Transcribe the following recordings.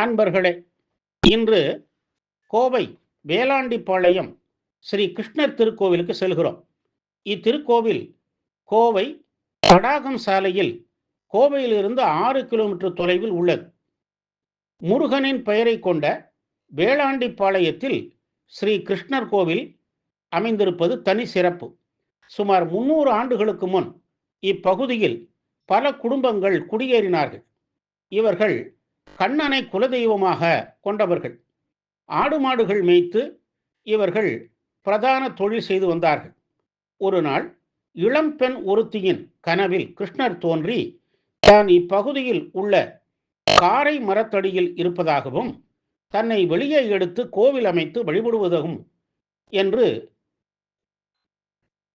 அன்பர்களே இன்று கோவை வேளாண்டிப்பாளையம் ஸ்ரீ கிருஷ்ணர் திருக்கோவிலுக்கு செல்கிறோம். இத்திருக்கோவில் கோவை தடாகம் சாலையில் கோவையிலிருந்து ஆறு கிலோமீட்டர் தொலைவில் உள்ளது. முருகனின் பெயரை கொண்ட வேளாண்டிப்பாளையத்தில் ஸ்ரீ கிருஷ்ணர் கோவில் அமைந்திருப்பது தனி சிறப்பு. சுமார் முன்னூறு ஆண்டுகளுக்கு முன் இப்பகுதியில் பல குடும்பங்கள் குடியேறினார்கள். இவர்கள் கண்ணனை குலதெய்வமாக கொண்டவர்கள். ஆடு மாடுகள் மேய்த்து இவர்கள் பிரதான தொழில் செய்து வந்தார்கள். ஒரு நாள் இளம்பெண் ஒருத்தியின் கனவில் கிருஷ்ணர் தோன்றி தான் இப்பகுதியில் உள்ள காரை மரத்தடியில் இருப்பதாகவும் தன்னை வெளியே எடுத்து கோவில் அமைத்து வழிபடுவதாகும் என்று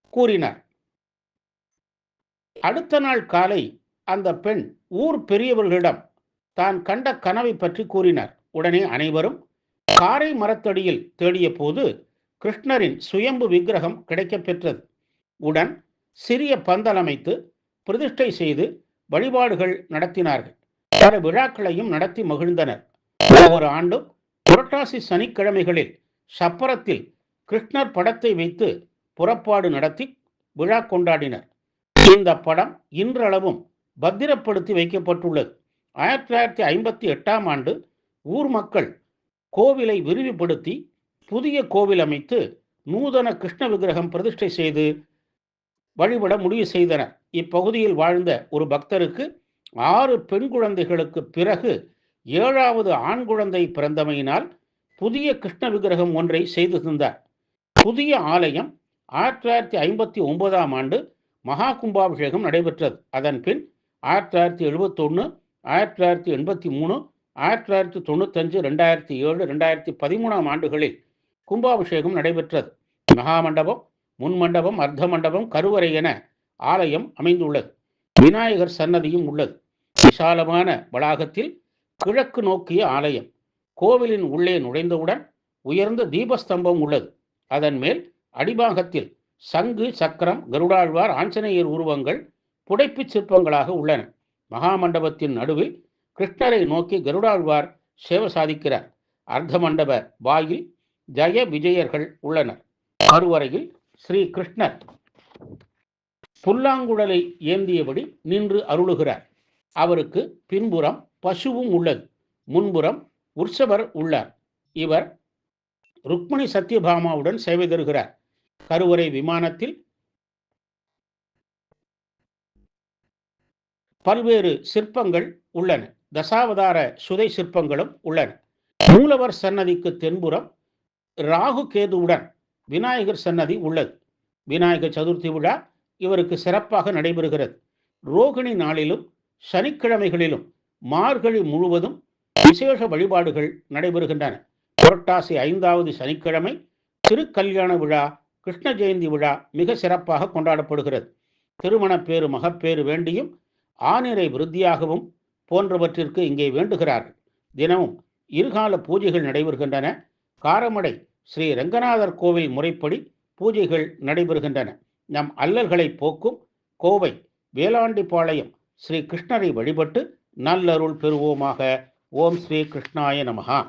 கூறினார். அடுத்த நாள் காலை அந்த பெண் ஊர் பெரியவர்களிடம் தான் கண்ட கனவை பற்றி கூறினார். உடனே அனைவரும் காரை மரத்தடியில் தேடிய போது கிருஷ்ணரின் சுயம்பு விக்கிரகம் கிடைக்கப் பெற்றது. உடன் சிறிய பந்தல் அமைத்து பிரதிஷ்டை செய்து வழிபாடுகள் நடத்தினார்கள். பல விழாக்களையும் நடத்தி மகிழ்ந்தனர். ஒவ்வொரு ஆண்டும் புரட்டாசி சனிக்கிழமைகளில் சப்பரத்தில் கிருஷ்ணர் படத்தை வைத்து புறப்பாடு நடத்தி விழா கொண்டாடினர். இந்த படம் இன்றளவும் பத்திரப்படுத்தி வைக்கப்பட்டுள்ளது. ஆயிரத்தி தொள்ளாயிரத்தி ஐம்பத்தி எட்டாம் ஆண்டு ஊர் மக்கள் கோவிலை விரிவுபடுத்தி புதிய கோவில் அமைத்து நூதன கிருஷ்ண விக்கிரகம் பிரதிஷ்டை செய்து வழிபட முடிவு செய்தனர். இப்பகுதியில் வாழ்ந்த ஒரு பக்தருக்கு ஆறு பெண் குழந்தைகளுக்கு பிறகு ஏழாவது ஆண் குழந்தை பிறந்தமையினால் புதிய கிருஷ்ண விக்கிரகம் ஒன்றை செய்து தந்தார். புதிய ஆலயம் ஆயிரத்தி தொள்ளாயிரத்தி ஐம்பத்தி ஒன்பதாம் ஆண்டு மகா கும்பாபிஷேகம் நடைபெற்றது. அதன் பின் ஆயிரத்தி தொள்ளாயிரத்தி எழுபத்தொன்று ஆயிரத்தி தொள்ளாயிரத்தி எண்பத்தி மூணு ஆயிரத்தி தொள்ளாயிரத்தி தொண்ணூத்தஞ்சு ரெண்டாயிரத்தி ஏழு ரெண்டாயிரத்தி பதிமூணாம் ஆண்டுகளில் கும்பாபிஷேகம் நடைபெற்றது. மகா மண்டபம் முன் மண்டபம் அர்த்த மண்டபம் கருவறை என ஆலயம் அமைந்துள்ளது. விநாயகர் சன்னதியும் உள்ளது. விசாலமான வளாகத்தில் கிழக்கு நோக்கிய ஆலயம். கோவிலின் உள்ளே நுழைந்தவுடன் உயர்ந்த தீபஸ்தம்பம் உள்ளது. அதன் மேல் அடிபாகத்தில் சங்கு சக்கரம் கருடாழ்வார் ஆஞ்சநேயர் உருவங்கள் புடைப்புச் சிற்பங்களாக உள்ளன. மகாமண்டபத்தின் நடுவில் கிருஷ்ணரை நோக்கி கருடாழ்வார் சேவை சாதிக்கிறார். அர்த்த மண்டப வாயில் ஜெய விஜயர்கள் உள்ளனர். கருவறையில் ஸ்ரீ கிருஷ்ணர் புல்லாங்குழலை ஏந்தியபடி நின்று அருளுகிறார். அவருக்கு பின்புறம் பசுவும் உள்ளது. முன்புறம் உற்சவர் உள்ளார். இவர் ருக்மணி சத்யபாமாவுடன் சேவை தருகிறார். கருவறை விமானத்தில் பல்வேறு சிற்பங்கள் உள்ளன. தசாவதார சுதை சிற்பங்களும் உள்ளன. மூலவர் சன்னதிக்கு தென்புறம் ராகு கேதுவுடன் விநாயகர் சன்னதி உள்ளது. விநாயகர் சதுர்த்தி விழா இவருக்கு சிறப்பாக நடைபெறுகிறது. ரோகிணி நாளிலும் சனிக்கிழமைகளிலும் மார்கழி முழுவதும் விசேஷ வழிபாடுகள் நடைபெறுகின்றன. புரட்டாசி ஐந்தாவது சனிக்கிழமை திருக்கல்யாண விழா கிருஷ்ண ஜெயந்தி விழா மிக சிறப்பாக கொண்டாடப்படுகிறது. திருமணப்பேறு மகப்பேறு வேண்டியும் ஆனிரை விருத்தியாகவும் போன்றவற்றிற்கு இங்கே வேண்டுகிறார்கள். தினமும் இருகால பூஜைகள் நடைபெறுகின்றன. காரமடை ஸ்ரீ ரங்கநாதர் கோவில் முறைப்படி பூஜைகள் நடைபெறுகின்றன. நம் அல்லல்களை போக்கும் கோவை வேளாண்டிப்பாளையம் ஸ்ரீ கிருஷ்ணரை வழிபட்டு நல்லருள் பெறுவோமாக. ஓம் ஸ்ரீ கிருஷ்ணாய நமகா